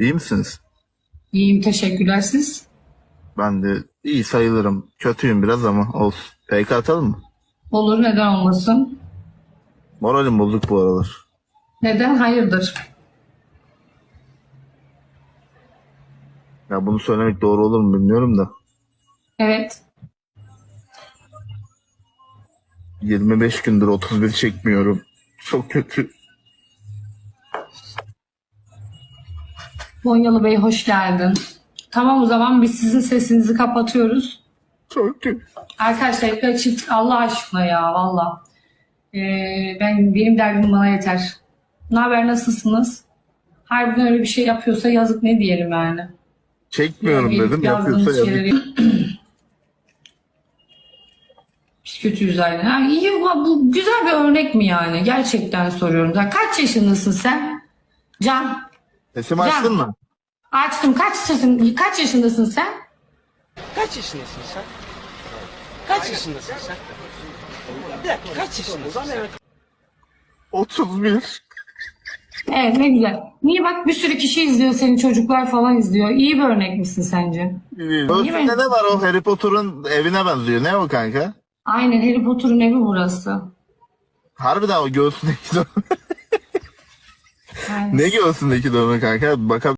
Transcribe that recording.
İyi misiniz? İyiyim teşekkürler siz. Ben de iyi sayılırım. Kötüyüm biraz ama olsun. PK atalım mı? Olur neden olmasın? Moralim bozuk bu aralar. Neden hayırdır? Ya bunu söylemek doğru olur mu bilmiyorum da. Evet. 25 gündür 31 çekmiyorum. Çok kötü. Gonyalı Bey hoş geldin. Tamam o zaman biz sizin sesinizi kapatıyoruz. Kötü. Arkadaşlar hep açık Allah aşkına ya valla. Ee, ben benim derdim bana yeter. Ne haber nasılsınız? Harbiden öyle bir şey yapıyorsa yazık ne diyelim yani. Çekmiyorum Gelip dedim. Yapıyorsa yazık. şeyleri- Biz kötüyüz aynen. Ha, iyi bu, güzel bir örnek mi yani? Gerçekten soruyorum. Kaç yaşındasın sen? Can. Sesimi açtın mı? Açtım. Kaç yaşındasın? Kaç yaşındasın sen? Kaç yaşındasın sen? Kaç yaşındasın sen? Bir dakika kaç yaşındasın sen? 31. Evet ne güzel. Niye bak bir sürü kişi izliyor seni çocuklar falan izliyor. İyi bir örnek misin sence? Göğsünde ne var o Harry Potter'ın evine benziyor. Ne o kanka? Aynen Harry Potter'ın evi burası. Harbiden o göğsündeki dövme. Aynen. ne göğsündeki dövme kanka? Bakabilir